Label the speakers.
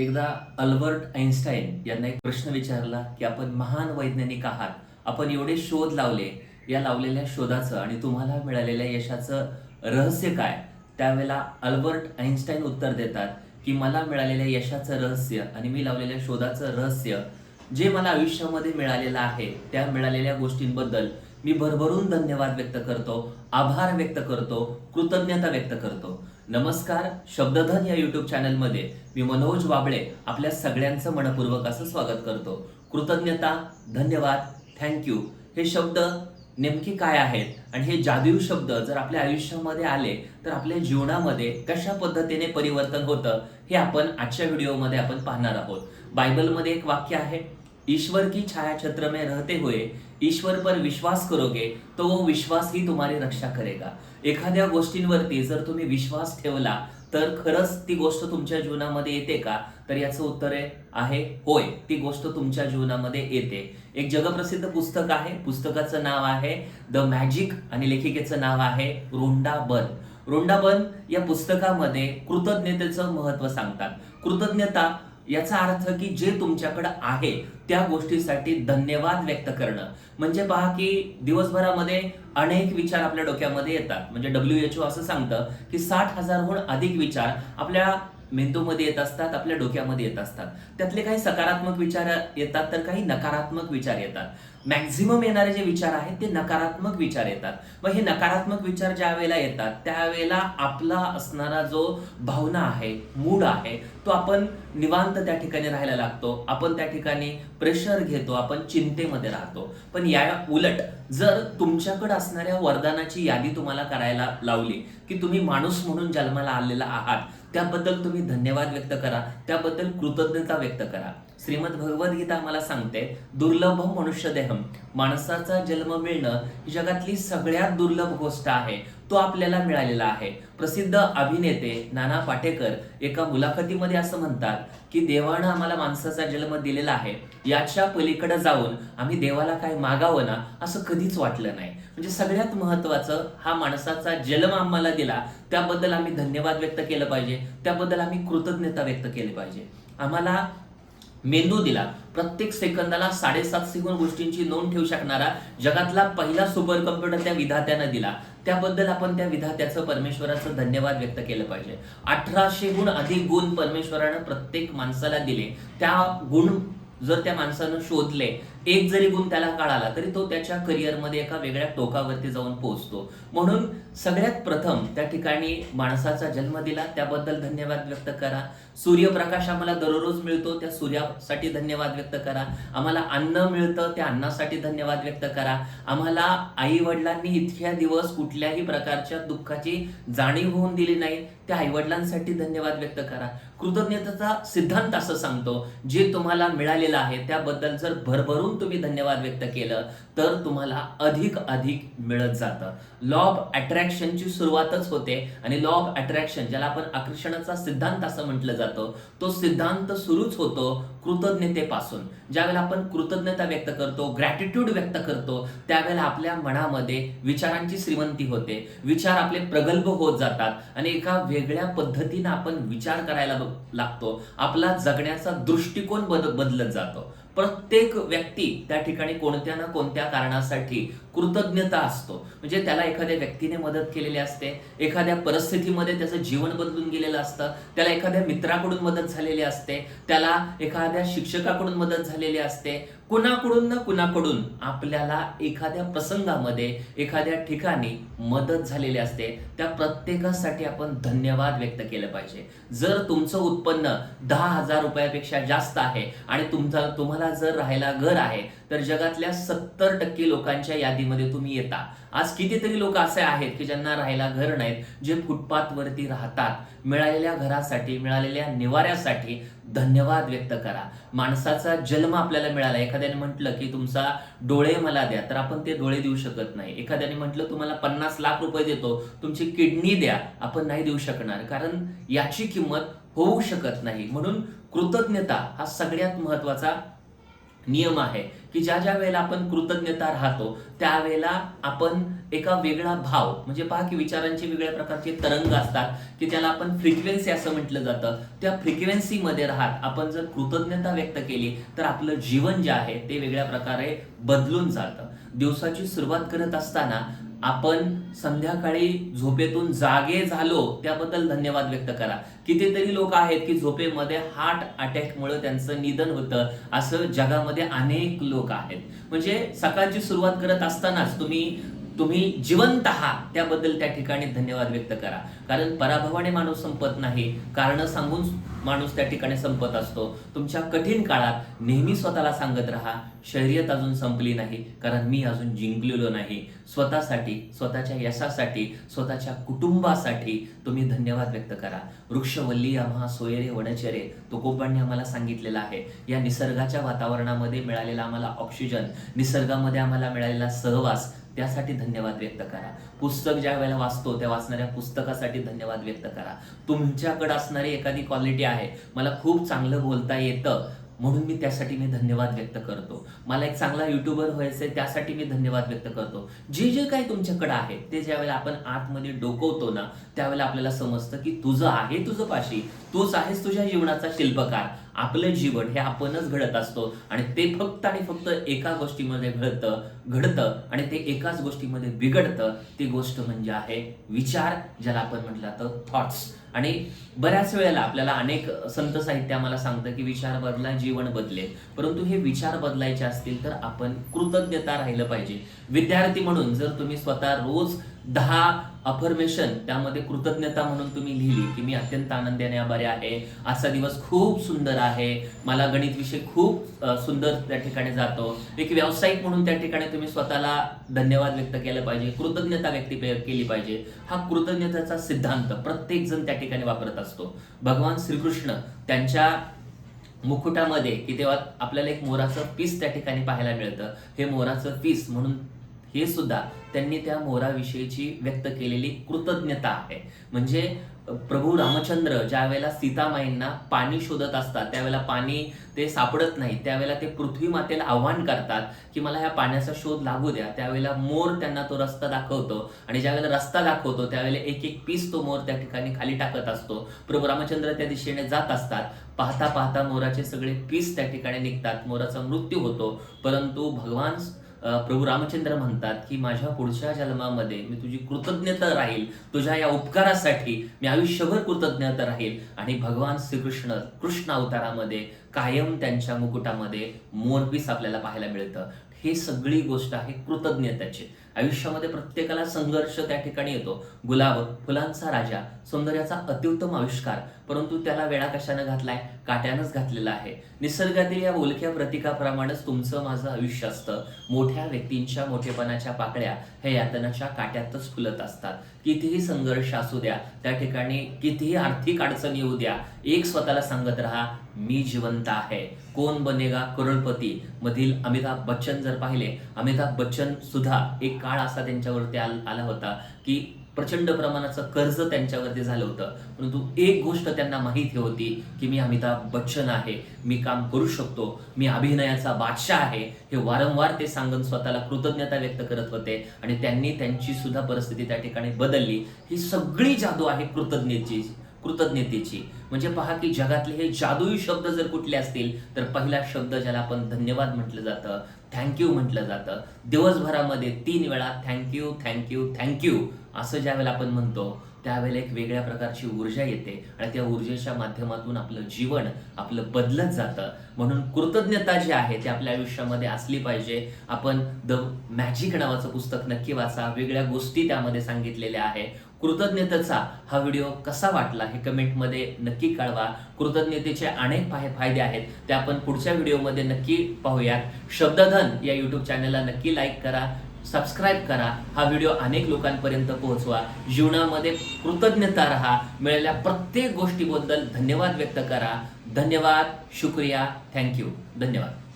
Speaker 1: एकदा Albert Einstein यांना एक प्रश्न विचारला की आपण महान वैज्ञानिक आहात. आपण एवढे शोध लावले. या लावलेल्या शोधाचं आणि तुम्हाला मिळालेल्या यशाचं रहस्य काय? त्यावेळेला अल्बर्ट आईन्स्टाईन उत्तर देतात की मला मिळालेल्या यशाचं रहस्य आणि मी लावलेल्या शोधाचं रहस्य जे मला आयुष्यामध्ये मिळालेलं आहे त्या मिळालेल्या गोष्टींबद्दल मी भरभरून धन्यवाद व्यक्त करतो आभार व्यक्त करतो कृतज्ञता व्यक्त करतो. नमस्कार शब्दधन या युट्यूब चॅनलमध्ये मी मनोज वाबळे आपल्या सगळ्यांचं मनपूर्वक असं स्वागत करतो. कृतज्ञता धन्यवाद थँक्यू हे शब्द नेमके काय आहेत आणि हे जादू शब्द जर आपल्या आयुष्यामध्ये आले तर आपल्या जीवनामध्ये कशा पद्धतीने परिवर्तन होतं हे आपण आजच्या व्हिडिओमध्ये आपण पाहणार आहोत. बायबलमध्ये एक वाक्य आहे ईश्वर की छाया छत्र में रहते हुए ईश्वर पर विश्वास करोगे तो वो विश्वास ही तुम्हारी रक्षा करेगा. एखाद्या गोष्टींवरती जर तुम्ही विश्वास ठेवला तर खरंच ती गोष्ट तुमच्या जीवनामध्ये येते का? तर याचं उत्तर आहे होय ती गोष्ट तुमच्या जीवनामध्ये येते. एक जगप्रसिद्ध पुस्तक आहे पुस्तकाचं नाव आहे द मॅजिक आणि लेखिकेचं नाव आहे रोंडा बन. या पुस्तकामध्ये कृतज्ञतेचं महत्त्व सांगतात. कृतज्ञता याचा अर्थ की जे तुमच्याकडे आहे त्या गोष्टीसाठी धन्यवाद व्यक्त करणं. म्हणजे पहा की दिवसभरामध्ये अनेक विचार आपल्या डोक्यामध्ये येतात. म्हणजे डब्ल्यू एच ओ असं सांगतं की साठ हजारहून अधिक विचार आपल्या मेंदूमध्ये येत असतात आपल्या डोक्यामध्ये येत असतात. त्यातले काही सकारात्मक विचार येतात तर काही नकारात्मक विचार येतात. मॅक्झिमम येणारे जे विचार आहेत ते नकारात्मक विचार येतात. मग हे नकारात्मक विचार ज्या वेळेला येतात त्यावेळेला आपला असणारा जो भावना आहे मूड आहे तो आपण निवांत त्या ठिकाणी राहायला लागतो. आपण त्या ठिकाणी प्रेशर घेतो आपण चिंतेमध्ये राहतो. पण या उलट जर तुमच्याकडे असणाऱ्या वरदानाची यादी तुम्हाला करायला लावली की तुम्ही माणूस म्हणून जन्माला आलेला आहात त्याबद्दल तुम्ही धन्यवाद व्यक्त करा त्याबद्दल कृतज्ञता व्यक्त करा. श्रीमद भगवद्गीता आम्हाला सांगते दुर्लभ मनुष्य देहम माणसाचा जन्म मिळणं ही जगातली सगळ्यात दुर्लभ गोष्ट आहे. तो आपल्याला मिळालेला आहे. प्रसिद्ध अभिनेते नाना पाटेकर एका मुलाखतीमध्ये असं म्हणतात की देवानं आम्हाला माणसाचा जन्म दिलेला आहे. याच्या पलीकडे जाऊन आम्ही देवाला काय मागावं ना असं कधीच वाटलं नाही. म्हणजे सगळ्यात महत्वाचं हा माणसाचा जन्म आम्हाला दिला त्याबद्दल आम्ही धन्यवाद व्यक्त केलं पाहिजे. त्याबद्दल आम्ही कृतज्ञता व्यक्त केली पाहिजे. आम्हाला मेंदू दिला. प्रत्येक सेकंदाला साडेसात सेकंद गोष्टींची नोंद ठेवू शकणारा जगातला पहिला सुपर कम्प्युटर त्या विधात्यानं दिला. त्याबद्दल आपण त्या विधात्याचं परमेश्वराचं धन्यवाद व्यक्त केलं पाहिजे. अठराशेहून अधिक गुण परमेश्वरानं प्रत्येक माणसाला दिले. त्या गुण जर त्या माणसानं शोधले एक जरी गुण त्याला कळाला तरी तो त्याच्या करिअरमध्ये एका वेगळ्या टोकावरती जाऊन पोहोचतो. म्हणून सगळ्यात प्रथम त्या ठिकाणी माणसाचा जन्म दिला त्याबद्दल धन्यवाद व्यक्त करा. सूर्यप्रकाश आम्हाला दररोज मिळतो त्या सूर्यासाठी धन्यवाद व्यक्त करा. आम्हाला अन्न मिळतं त्या अन्नासाठी धन्यवाद व्यक्त करा. आम्हाला आई वडिलांनी इतक्या दिवस कुठल्याही प्रकारच्या दुःखाची जाणीव होऊन दिली नाही त्या आई वडिलांसाठी धन्यवाद व्यक्त करा. कृतज्ञतेचा सिद्धांत असं सांगतो जे तुम्हाला मिळालेलं आहे त्याबद्दल जर भरभरून तुम्ही धन्यवाद व्यक्त केलं तर तुम्हाला अधिक अधिक मिळत जातं. लॉ ऑफ अट्रॅक्शनची सुरुवातच होते आणि लॉ ऑफ अट्रॅक्शन ज्याला आपण आकर्षणाचा सिद्धांत असं म्हटलं जातं तो सिद्धांत सुरूच होतो कृतज्ञतेपासून. ज्यावेळेला आपण कृतज्ञता व्यक्त करतो ग्रॅटिट्यूड व्यक्त करतो त्यावेळेला आपल्या मनामध्ये विचारांची श्रीमंती होते. विचार आपले प्रगल्भ होत जातात आणि एका वेगळ्या पद्धतीनं आपण विचार करायला लागतो. आपला जगण्याचा दृष्टिकोन बद बदलत जातो. प्रत्येक व्यक्ती त्या ठिकाणी कोणत्या ना कोणत्या कारणासाठी कृतज्ञता असतो. म्हणजे त्याला एखाद्या व्यक्तीने मदत केलेली असते एखाद्या परिस्थितीमध्ये त्याचं जीवन बदलून गेलेलं असतं त्याला एखाद्या मित्राकडून मदत झालेली असते त्याला एखाद्या शिक्षकाकडून मदत झालेली असते. कुणाकडून ना कुणाकडून आपल्याला एखाद्या प्रसंगामध्ये एखाद्या ठिकाणी मदत झालेली असते. त्या प्रत्येकासाठी आपण धन्यवाद व्यक्त केलं पाहिजे. जर तुमचं उत्पन्न दहा हजार रुपयापेक्षा जास्त आहे आणि तुमचा तुम्हाला जर राहायला घर आहे तर जगातल्या सत्तर टक्के लोकांच्या यादीमध्ये तुम्ही येता. आज कितीतरी लोक असे आहेत की ज्यांना राहायला घर नाहीत जे फुटपाथवरती राहतात. मिळालेल्या घरासाठी मिळालेल्या निवाऱ्यासाठी धन्यवाद व्यक्त करा. माणसाचा जन्म आपल्याला मिळाला. एखाद्याने म्हटलं की तुमचा डोळे मला द्या तर आपण ते डोळे देऊ शकत नाही. एखाद्याने म्हटलं तुम्हाला पन्नास लाख रुपये देतो तुमची किडनी द्या आपण नाही देऊ शकणार. कारण याची किंमत होऊ शकत नाही. म्हणून कृतज्ञता हा सगळ्यात महत्त्वाचा नियम आहे की ज्या ज्या वेळेला आपण कृतज्ञता राहतो त्यावेळेला आपण एका वेगळा भाव म्हणजे पहा की विचारांचे वेगळ्या प्रकारचे तरंग असतात की त्याला आपण फ्रिक्वेन्सी असं म्हटलं जातं. त्या फ्रिक्वेन्सीमध्ये राहत आपण जर कृतज्ञता व्यक्त केली तर आपलं जीवन जे आहे ते वेगळ्या प्रकारे बदलून जातं. दिवसाची सुरुवात करत असताना आपण संध्याकाळी झोपेतून जागे झालो त्याबद्दल धन्यवाद व्यक्त करा. कितीतरी लोक आहेत की झोपेमध्ये हार्ट अटॅकमुळे त्यांचं निधन होतं असं जगामध्ये अनेक लोक आहेत. म्हणजे सकाळची सुरुवात करत असतानाच तुम्ही तुम्ही जिवंत आहात त्याबद्दल त्या ठिकाणी धन्यवाद व्यक्त करा. कारण पराभवाने माणूस संपत नाही कारण सांगून माणूस त्या ठिकाणी संपत असतो. तुमच्या कठीण काळात नेहमी स्वतःला सांगत राहा शर्यत अजून संपली नाही कारण मी अजून जिंकलेलो नाही. स्वतःसाठी स्वतःच्या यशासाठी स्वतःच्या कुटुंबासाठी तुम्ही धन्यवाद व्यक्त करा. वृक्षवल्ली आम्हा सोयरे वनचरे तुकोबांनी आम्हाला सांगितलेलं आहे. या निसर्गाच्या वातावरणामध्ये मिळालेला आम्हाला ऑक्सिजन निसर्गामध्ये आम्हाला मिळालेला सहवास त्यासाठी धन्यवाद व्यक्त करा. पुस्तक ज्या वेळेला वाचतो त्या वाचणाऱ्या पुस्तकासाठी धन्यवाद व्यक्त करा. तुमच्याकडे असणारी एखादी क्वालिटी आहे मला खूप चांगलं बोलता येतं म्हणून मी त्यासाठी मी धन्यवाद व्यक्त करतो. मला एक चांगला युट्यूबर आहे त्यासाठी मी धन्यवाद व्यक्त करतो. जे जे काही तुमच्याकडे आहे ते ज्यावेळेला आपण आतमध्ये डोकवतो ना त्यावेळेला आपल्याला समजतं की तुझं आहे तुझं पाशी. तूच आहेस तुझ्या जीवनाचा शिल्पकार. आपलं जीवन हे आपणच घडत असतो. आणि ते फक्त आणि फक्त एका गोष्टीमध्ये घडतं घडतं आणि ते एकाच गोष्टीमध्ये बिघडतं. ती गोष्ट म्हणजे आहे विचार ज्याला आपण म्हटलं तर थॉट्स आणि बऱ्याच वेळेला आपल्याला अनेक संत साहित्य आम्हाला सांगतं की विचार बदला जीवन बदले परंतु हे विचार बदलायचे असतील तर आपण कृतज्ञता राहिलं पाहिजे. विद्यार्थी म्हणून जर तुम्ही स्वतः रोज दहा अफर्मेशन त्यामध्ये कृतज्ञता म्हणून तुम्ही लिहिली की मी अत्यंत आनंदाने आभारी आहे. आजचा दिवस खूप सुंदर आहे. मला गणित विषय खूप सुंदर त्या ठिकाणी जातो. एक व्यावसायिक म्हणून त्या ठिकाणी तुम्ही स्वतःला धन्यवाद व्यक्त केलं पाहिजे कृतज्ञता व्यक्त केली पाहिजे. हा कृतज्ञतेचा सिद्धांत प्रत्येक जण त्या ठिकाणी वापरत असतो. भगवान श्रीकृष्ण त्यांच्या मुकुटामध्ये की तेव्हा आपल्याला एक मोराचं पीस त्या ठिकाणी पाहायला मिळतं. हे मोराचं पीस म्हणून हे सुद्धा त्यांनी त्या मोराविषयीची व्यक्त केलेली कृतज्ञता आहे. म्हणजे प्रभू रामचंद्र ज्या वेळेला सीतामाईंना पाणी शोधत असतात त्यावेळेला पाणी ते सापडत नाही त्यावेळेला ते पृथ्वी मातेला आव्हान करतात की मला ह्या पाण्याचा शोध लागू द्या. त्यावेळेला मोर त्यांना तो रस्ता दाखवतो आणि ज्यावेळेला रस्ता दाखवतो त्यावेळेला एक एक पीस तो मोर त्या ठिकाणी खाली टाकत असतो. प्रभू रामचंद्र त्या दिशेने जात असतात. पाहता पाहता मोराचे सगळे पीस त्या ठिकाणी निघतात. मोराचा मृत्यू होतो. परंतु भगवान प्रभू रामचंद्र म्हणतात की माझ्या पुढच्या जन्मामध्ये मी तुझी कृतज्ञता राहील. तुझ्या या उपकारासाठी मी आयुष्यभर कृतज्ञता राहील. आणि भगवान श्रीकृष्ण कृष्ण अवतारामध्ये कायम त्यांच्या मुकुटामध्ये मोरपीस आपल्याला पाहायला मिळतं. हे सगळी गोष्ट आहे कृतज्ञतेची. आयुष्यामध्ये प्रत्येकाला संघर्ष त्या ठिकाणी येतो. गुलाब फुलांचा राजा सौंदर्याचा अत्युत्तम आविष्कार परंतु त्याला वेळा कशानं घातलाय? काट्यानंच घातलेला आहे. निसर्गातील या बोलक्या प्रतीकाप्रमाणेच तुमचं माझं आयुष्य असतं. मोठ्या व्यक्तींच्या मोठेपणाच्या पाकळ्या हे यातनाच्या काट्यातच फुलत असतात. कितीही संघर्ष असू द्या त्या ठिकाणी कितीही आर्थिक अडचणी येऊ द्या एक स्वतःला सांगत राहा मी जिवंत आहे. कोण बनेगा करोडपती? मधील अमिताभ बच्चन जर पाहिले अमिताभ बच्चन सुद्धा एक काळ असा त्यांच्यावरती आला होता की प्रचंड प्रमाणाचं कर्ज त्यांच्यावरती झालं होतं. परंतु एक गोष्ट त्यांना माहिती होती की मी अमिताभ बच्चन आहे मी काम करू शकतो मी अभिनयाचा बादशाह आहे हे वारंवार ते सांगून स्वतःला कृतज्ञता व्यक्त करत होते आणि त्यांनी त्यांची सुद्धा परिस्थिती त्या ठिकाणी बदलली. ही सगळी जादू आहे कृतज्ञतेची. कृतज्ञतेची. म्हणजे पहा की जगातले हे जादुई शब्द जर कुठले असतील तर पहिला शब्द ज्याला आपण धन्यवाद म्हटलं जातं थँक्यू म्हटलं जातं. दिवसभरामध्ये तीन वेळा थँक्यू थँक्यू थँक्यू असं ज्या वेळेला आपण म्हणतो त्यावेळेला एक वेगळ्या प्रकारची ऊर्जा येते आणि त्या ऊर्जेच्या माध्यमातून आपलं जीवन आपलं बदलत जातं. म्हणून कृतज्ञता जी आहे ती आपल्या आयुष्यामध्ये असली पाहिजे. आपण द मॅजिक नावाचं पुस्तक नक्की वाचा. वेगळ्या गोष्टी त्यामध्ये सांगितलेल्या आहे. कृतज्ञतेचा हा व्हिडिओ कसा वाटला हे कमेंटमध्ये नक्की कळवा. कृतज्ञतेचे अनेक फाय- फायदे आहेत. ते आपण पुढच्या व्हिडिओमध्ये नक्की पाहूयात. शब्दधन या यूट्यूब चॅनलला नक्की लाईक करा. सबस्क्राईब करा. हा व्हिडिओ अनेक लोकांपर्यंत पोहोचवा. जीवनामध्ये कृतज्ञता राहा. मिळालेल्या प्रत्येक गोष्टीबद्दल धन्यवाद व्यक्त करा. धन्यवाद. शुक्रिया. थँक्यू धन्यवाद.